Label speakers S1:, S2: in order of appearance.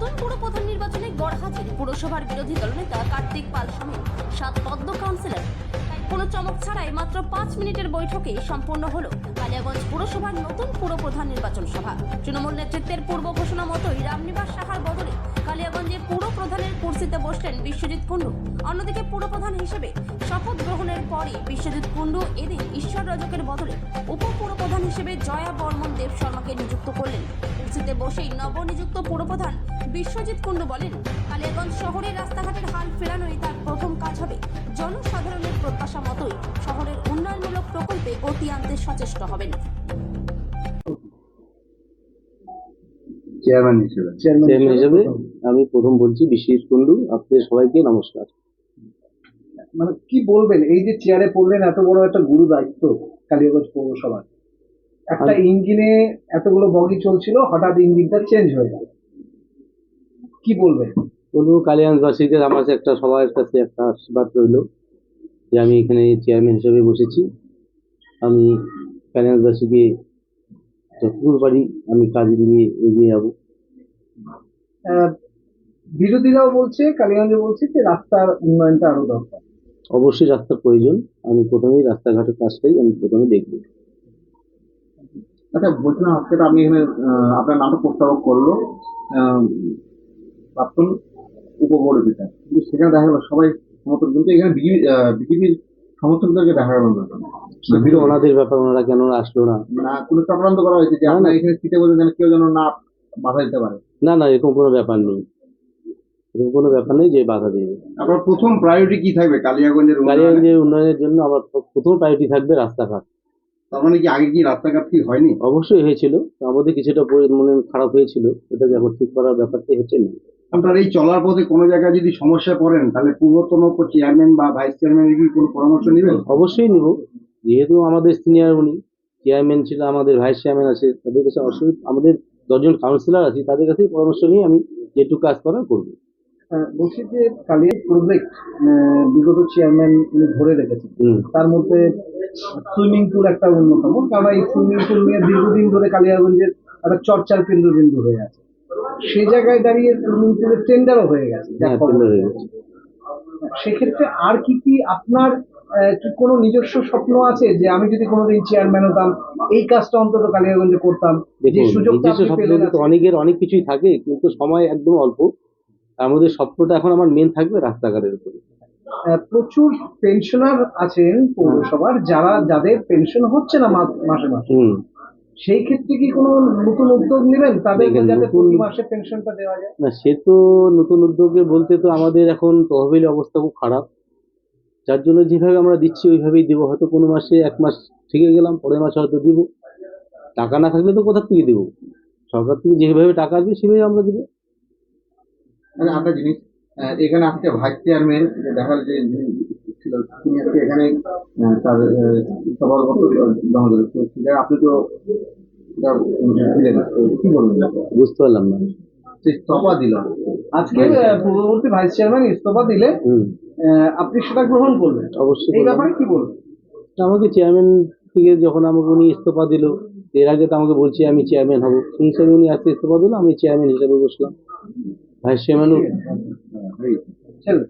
S1: নতুন পুর প্রধান নির্বাচনে গড়হাজির পুরসভার বিরোধী দলনেতা কার্তিক পাল সমেত সাত পদ্ম কাউন্সিলর। কোনো চমক ছাড়াই মাত্র পাঁচ মিনিটের বৈঠকে সম্পন্ন হল কালিয়াগঞ্জ পুরসভার নতুন পুর প্রধান নির্বাচন সভা। তৃণমূল নেতৃত্বের পূর্ব ঘোষণা মতোই রামনিবাস সাহার বদলে কালিয়াগঞ্জে পুর প্রধানের কুর্সিতে বসলেন বিশ্বজিৎ কুণ্ডু। অন্যদিকে পুর প্রধান হিসেবে শপথ গ্রহণের পরই বিশ্বজিৎ কুণ্ডু এদিন ঈশ্বর রজকের বদলে উপপুর প্রধান হিসেবে জয়া বর্মন দেব শর্মাকে নিযুক্ত করলেন। কুর্সিতে বসেই নবনিযুক্ত পুরপ্রধান বিশ্বজিৎ কুণ্ডু বলেন কালিয়াগঞ্জ শহরের রাস্তাঘাটের হাল ফেরানোই তার প্রথম কাজ হবে। জনসাধারণের প্রত্যাশা মতোই শহরের উন্নয়নমূলক প্রকল্পে গতি আনতে সচেষ্ট হবেন।
S2: চেয়ারম্যান হিসেবে।
S3: চেয়ারম্যান হিসেবে আমি প্রথম বলছি বিশ্বজিৎ কুণ্ডু আপনাদের সবাইকে নমস্কার।
S2: মানে কি বলবেন? এই যে চেয়ারে পড়লেন এত বড় একটা গুরু দায়িত্ব কালিয়াগঞ্জ পৌরসভার। একটা ইঞ্জিনে এতগুলো বগি চলছিল হঠাৎ ইঞ্জিনটা চেঞ্জ হয়ে গেল। কি বলবেন?
S3: বলব কালিয়াঞ্জবাসীদের আমার একটা সবার কাছে একটা আশীর্বাদ রইল যে আমি এখানে চেয়ারম্যান হিসেবে বসেছি। আমি কালিয়াঞ্জবাসীকে যতদূর পারি আমি কাজ দিয়ে এগিয়ে যাব।
S2: বিরোধীরাও বলছে কালিগঞ্জে বলছে যে রাস্তার উন্নয়নটা আরও দরকার।
S3: অবশ্যই রাস্তার প্রয়োজন। আমি প্রথমেই রাস্তাঘাটের কাজটাই আমি প্রথমে দেখব।
S2: আচ্ছা বলছিলাম আজকে তো আপনি এখানে আপনার নামটা প্রস্তাবক করল। প্রাক্তন উপপৌরপিতা কিন্তু সেখানে দেখা গেল সবাই সমর্থক কিন্তু এখানে বিজেপির সমর্থকদেরকে দেখা গেল না।
S3: ওনাদের ব্যাপার ওনারা কেন আসলো না?
S2: না কোনো চক্রান্ত করা হয়েছে যে আপনার এখানে সিটে বসে যেন কেউ যেন না বাধা দিতে পারে?
S3: না না এরকম কোনো ব্যাপার নেই। এরকম কোনো ব্যাপার নেই যে বাধা দেবে
S2: আপনার প্রথম প্রায়োরিটি কি থাকবে কালিয়াগঞ্জের
S3: কালিয়াগঞ্জের উন্নয়নের জন্য আমার প্রথম প্রায়োরিটি থাকবে রাস্তাঘাট।
S2: তার মানে কি আগে কি রাস্তাঘাট ঠিক হয়নি?
S3: অবশ্যই হয়েছিল। আমাদের কিছুটা মনে খারাপ হয়েছিল। এটাকে এখন ঠিক করার ব্যাপারটা হচ্ছে না।
S2: আপনার এই চলার পথে কোনো জায়গায় যদি সমস্যা পড়েন তাহলে পূর্বতন চেয়ারম্যান বা ভাইস চেয়ারম্যানের কি কোনো পরামর্শ নেবেন?
S3: অবশ্যই নেব। যেহেতু আমাদের সিনিয়র উনি চেয়ারম্যান ছিল আমাদের ভাইস চেয়ারম্যান আছে তাদের কাছে অবশ্যই আমাদের দশজন কাউন্সিলর আছে তাদের কাছে পরামর্শ নিয়ে আমি যেটুকু কাজ করার করব।
S2: বলছি যে কালিয়া প্রজেক্ট বিগত চেয়ারম্যান উনি ধরে রেখেছেন। তার মধ্যে সুইমিং পুল একটা অন্যতম কারণ এই সুইমিং পুল নিয়ে দীর্ঘদিন ধরে কালিয়াগঞ্জের একটা চর্চার কেন্দ্রবিন্দু হয়ে আছে। সেই জায়গায় দাঁড়িয়ে টেন্ডারও হয়ে গেছে।
S3: হ্যাঁ গেছে।
S2: সেক্ষেত্রে আর কি কি আপনার কি কোনো নিজস্ব স্বপ্ন আছে যে আমি যদি কোনোদিন চেয়ারম্যান হতাম এই কাজটা অন্তত কালিয়াগঞ্জে করতাম?
S3: অনেকের অনেক কিছুই থাকে কিন্তু সময় একদম অল্প। তার মধ্যে স্বপ্নটা এখন আমার মেন থাকবে রাস্তাঘাটের উপরে।
S2: প্রচুর পেনশনার আছেন পৌরসভার যারা যাদের পেনশন হচ্ছে না মাসে মাসে। সেই ক্ষেত্রে কি কোনো নতুন উদ্যোগ নেবেন? তাদেরকে যাতে প্রতি মাসে পেনশনটা দেওয়া যায়।
S3: না সে তো নতুন উদ্যোগে বলতে তো আমাদের এখন তহবিল অবস্থা খুব খারাপ। যার জন্য যেভাবে আমরা দিচ্ছি ওইভাবেই দেবো। হয়তো কোনো মাসে এক মাস থেকে গেলাম পরের মাসে হয়তো দিব। টাকা না থাকলে তো কোথা থেকে দেবো? সরকার থেকে যেভাবে টাকা আসবে সেভাবে আমরা দেবো।
S2: মানে একটা জিনিস এখানে আজকে ভাইস চেয়ারম্যান দেখা যে তিনি আজকে এখানে তার দিল আপনি তো কি বলবেন?
S3: বুঝতে পারলাম না।
S2: ইস্তফা দিল। আজকে পূর্ববর্তী ভাইস চেয়ারম্যান ইস্তফা দিলে আপনি সেটা গ্রহণ করবেন।
S3: অবশ্যই
S2: এই। ব্যাপারে কি বলবেন?
S3: আমাকে চেয়ারম্যান থেকে যখন আমাকে উনি ইস্তফা দিল এর আগে তো আমাকে বলছি আমি চেয়ারম্যান হব। সেই হিসাবে উনি আজকে ইস্তফা দিল আমি চেয়ারম্যান হিসাবে বসলাম। ভাইস চেয়ারম্যানও
S2: চলুন